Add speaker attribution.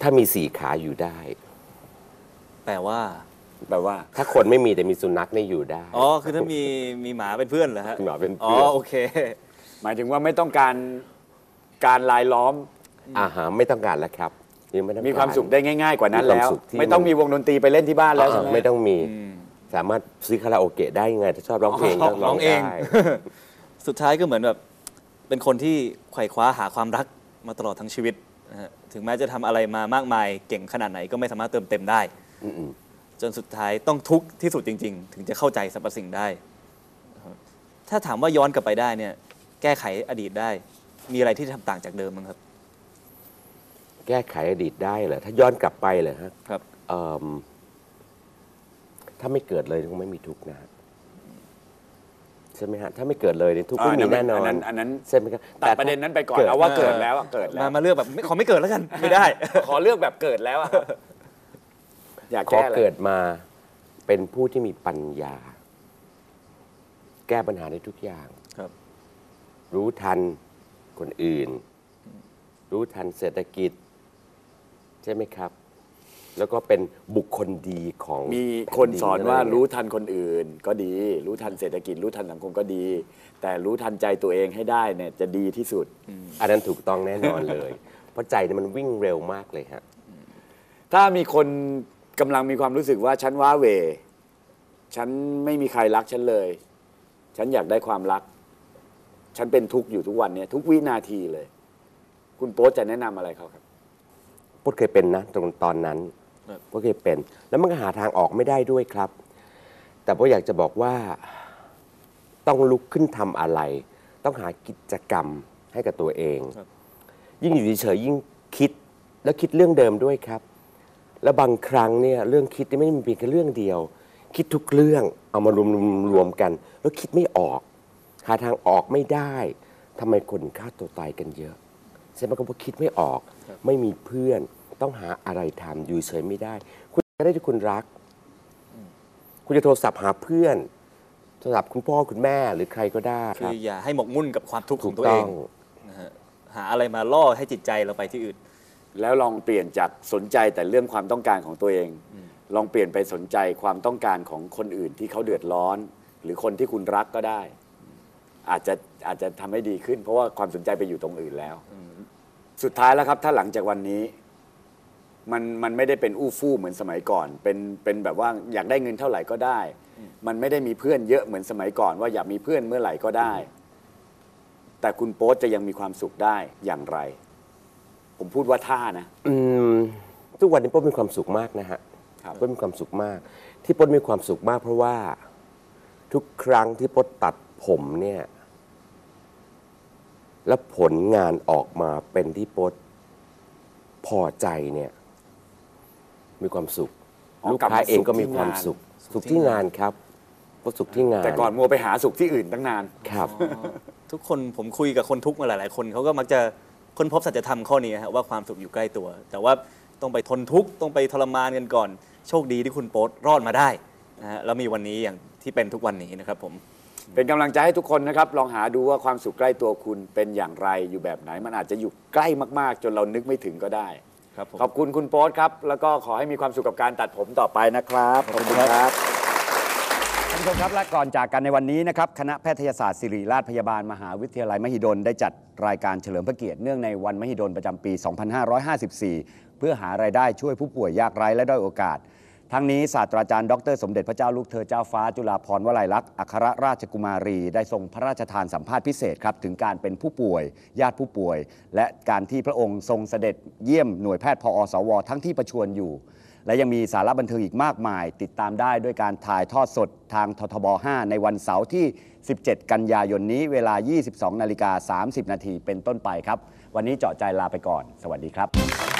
Speaker 1: ถ้ามีสี่ขาอยู่ได้
Speaker 2: แปลว่า
Speaker 3: แบบว่า
Speaker 1: ถ้าคนไม่มีแต่มีสุนัขเนี่ยอยู่ได้
Speaker 2: อ๋อ คือถ้ามีมีหมาเป็นเพื่อนเหรอฮะ
Speaker 1: หมาเป็น
Speaker 2: อ๋อ
Speaker 1: เพื่อน
Speaker 2: โอเค
Speaker 3: หมายถึงว่าไม่ต้องการการลายล้อม
Speaker 1: อาหารไม่ต้องการแล้วครับยังไม่ต้อง
Speaker 3: มีความ
Speaker 1: กร
Speaker 3: สุขได้ง่าย ๆ กว่านั้น
Speaker 1: มีความ
Speaker 3: แล้ว
Speaker 1: สุขที่
Speaker 3: ไม่ต้องมีวงดนตรีไปเล่นที่บ้านแล้ว
Speaker 1: เอ
Speaker 3: ใช่
Speaker 1: อ
Speaker 3: ไหม
Speaker 1: ไม่ต้องมี
Speaker 2: อืม
Speaker 1: สามารถซื้อคาราโอเกะได้ไง ถ้าชอบร้องเพลงก็
Speaker 2: ร้
Speaker 1: ร้
Speaker 2: อ
Speaker 1: องง
Speaker 2: เอง
Speaker 1: ได้
Speaker 2: สุดท้ายก็เหมือนแบบ เป็นคนที่ไขว่คว้าหาความรักมาตลอดทั้งชีวิต นะฮะถึงแม้จะทำอะไรมามากมายเก่งขนาดไหนก็ไม่สามารถเติมเต็มได้
Speaker 1: อืม
Speaker 2: จนสุดท้ายต้องทุกข์ที่สุดจริง ๆ ถึงจะเข้าใจสรรพสิ่งได้นะครับถ้าถามว่าย้อนกลับไปได้เนี่ย แก้ไขอดีตได้ มีอะไรที่ทำต่างจากเดิมมั้งครับ
Speaker 1: ๆแก้ไขอดีตได้เหรอถ้าย้อนกลับไปเลยฮะ
Speaker 2: ครับ
Speaker 1: เอิ่มถ้าไม่เกิดเลยคงไม่มีทุกข์นะฮะใช่ไหมฮะถ้าไม่เกิดเลยเนี่ยทุกข์ไม่มีแน่นอน
Speaker 3: อันนั้นอันนั้น
Speaker 1: ใช่ไหมครับ
Speaker 3: ตัด
Speaker 1: แต่
Speaker 3: ประเด็นนั้นไปก่อน
Speaker 1: กิด
Speaker 3: เอาว่าเกิดแล้วอะเกิดแล้
Speaker 2: มาวมาเลือกแบบไม่ขอไม่เกิดแล้วกันไม่ได้
Speaker 3: ขอเลือกแบบเกิดแล้วอะครับอยาก
Speaker 1: ขอ
Speaker 3: แก้อะไร
Speaker 1: เกิดมาเป็นผู้ที่มีปัญญา แก้ปัญหาได้ทุกอย่าง
Speaker 2: ครับ
Speaker 1: รู้ทันคนอื่น รู้ทันเศรษฐกิจ ใช่ไหมครับ แล้วก็เป็นบุคคลดีของ
Speaker 3: มีคนสอนว่า
Speaker 1: แผ่ดิ
Speaker 3: รู้ทันคนอื่นก็ดี รู้ทันเศรษฐกิจ รู้ทันสังคมก็ดี แต่รู้ทันใจตัวเองให้ได้เนี่ยจะดีที่สุด
Speaker 1: อันนั้นถูกต้องแน่นอนเลย เพราะใจเนี่ยมันวิ่งเร็วมากเลยฮะ
Speaker 3: ถ้ามีคนกำลังมีความรู้สึกว่าฉันว้าเหวฉันไม่มีใครรักฉันเลย ฉันอยากได้ความรัก ฉันเป็นทุกข์อยู่ทุกวันเนี่ยทุกวินาทีเลย คุณโป๊ตจะแนะนำอะไรเขาครับ
Speaker 1: พดเคยเป็นนะตรงตอนนั้น
Speaker 2: ครับ
Speaker 1: พดเคยเป็น แล้วมันก็หาทางออกไม่ได้ด้วยครับ แต่พดอยากจะบอกว่าต้องลุกขึ้นทำอะไร ต้องหากิจกรรมให้กับตัวเอง
Speaker 2: ครับ
Speaker 1: ยิ่งอยู่เฉยๆยิ่งคิดแล้วคิดเรื่องเดิมด้วยครับ แล้วบางครั้งเนี่ยเรื่องคิดนี่ไม่ได้มีเพียงแค่เรื่องเดียว คิดทุกเรื่องเอามารวมรวมๆกัน แล้วคิดไม่ออก หาทางออกไม่ได้ทำไมคนฆ่าตัวตายกันเยอะใช่ไหมก็เพราะคิดไม่ออก
Speaker 2: ครับ
Speaker 1: ไม่มีเพื่อน ต้องหาอะไรทำอยู่เฉยไม่ได้ คุณจะได้ที่คุณรัก คุณจะโทรศัพท์หาเพื่อน โทรศัพท์คุณพ่อคุณแม่หรือใครก็ได้
Speaker 2: คื
Speaker 1: ครั
Speaker 2: อบอย่าให้หมกมุ่นกับความทุกข์ข
Speaker 1: ถู
Speaker 2: อง
Speaker 1: ก
Speaker 2: ตัว
Speaker 1: ต้
Speaker 2: เอ
Speaker 1: องง
Speaker 2: นะฮะหาอะไรมาล่อให้จิตใจเราไปที่อื่น
Speaker 3: แล้วลองเปลี่ยนจากสนใจแต่เรื่องความต้องการของตัวเอง ลองเปลี่ยนไปสนใจความต้องการของคนอื่นที่เขาเดือดร้อน หรือคนที่คุณรักก็ได้ อาจจะอาจจะทำให้ดีขึ้น เพราะว่าความสนใจไปอยู่ตรงอื่นแล้ว สุดท้ายแล้วครับ ถ้าหลังจากวันนี้ มันมันไม่ได้เป็นอู้ฟู่เหมือนสมัยก่อน เป็นเป็นแบบว่าอยากได้เงินเท่าไหร่ก็ได้ มันไม่ได้มีเพื่อนเยอะเหมือนสมัยก่อน ว่าอยากมีเพื่อนเมื่อไหร่ก็ได้ แต่คุณโป๊ตจะยังมีความสุขได้อย่างไร ผมพูดว่าท่านะ
Speaker 1: อืมทุกวันนี้ป้นมีความสุขมากนะฮะ
Speaker 3: ครับ
Speaker 1: ป้นมีความสุขมาก ที่ป้นมีความสุขมากเพราะว่า ทุกครั้งที่ป้นตัดผมเนี่ย แล้วผลงานออกมาเป็นที่ป้นพอใจเนี่ย มีความสุข
Speaker 3: อ๋อ
Speaker 1: ลูก
Speaker 3: กลับ
Speaker 1: ค้า
Speaker 3: มา
Speaker 1: เองก็
Speaker 3: สุขที่
Speaker 1: มีความ
Speaker 3: งาน
Speaker 1: สุข
Speaker 2: สุ
Speaker 1: สุ
Speaker 2: ข
Speaker 1: ข
Speaker 2: ที่
Speaker 1: ที่
Speaker 2: งางา
Speaker 1: น นครับป้นสุขที่งาน
Speaker 3: แต่ก่อนมัวไปหาสุขที่อื่นตั้งนาน
Speaker 1: ครับ
Speaker 2: ทุกคนผมคุยกับคนทุกข์มาหลาย ๆ คนเขาก็มักจะค้นพบสัจธรรมข้อนี้ฮะว่าความสุขอยู่ใกล้ตัว แต่ว่าต้องไปทนทุกข์ต้องไปทรมานกันก่อน โชคดีที่คุณโป๊ตรอดมาได้นะฮะแล้วมีวันนี้อย่างที่เป็นทุกวันนี้นะครับผม
Speaker 3: เป็นกำลังใจให้ทุกคนนะครับ ลองหาดูว่าความสุขใกล้ตัวคุณเป็นอย่างไรอยู่แบบไหน มันอาจจะอยู่ใกล้มากๆ จนเรานึกไม่ถึงก็ได้
Speaker 2: ครับผม
Speaker 3: ขอบคุณคุณโป๊ตครับ แล้วก็ขอให้มีความสุขกับการตัดผมต่อไปนะครับ ขอบคุณครับ
Speaker 4: ท่านผู้ชมครับและก่อนจากกันในวันนี้นะครับคณะแพทยศาสตร์ศิริราชพยาบาลมหาวิทยาลัยมหิดลได้จัดรายการเฉลิมพระเกียรติเนื่องในวันมหิดลประจำปี 2554 เพื่อหารายได้ช่วยผู้ป่วยยากไร้และด้อยโอกาส ทั้งนี้ศาสตราจารย์ดร สมเด็จพระเจ้าลูกเธอเจ้าฟ้าจุฬาภรณ์วลัยลักษณ์อัครราชกุมารี ได้ทรงพระราชทานสัมภาษณ์พิเศษครับ ถึงการเป็นผู้ป่วย ญาติผู้ป่วย และการที่พระองค์ทรงเสด็จเยี่ยมหน่วยแพทย์พอสว ทั้งที่ประชวรอยู่ และยังมีสาระบันเทิงอีกมากมาย ติดตามได้ด้วยการถ่ายทอดสดทางททบ 5 ในวันเสาร์ที่ 17 กันยายนนี้เวลา 22นาฬิกา30 นาทีเป็นต้นไปครับ วันนี้เจาะใจลาไปก่อน สวัสดีครับ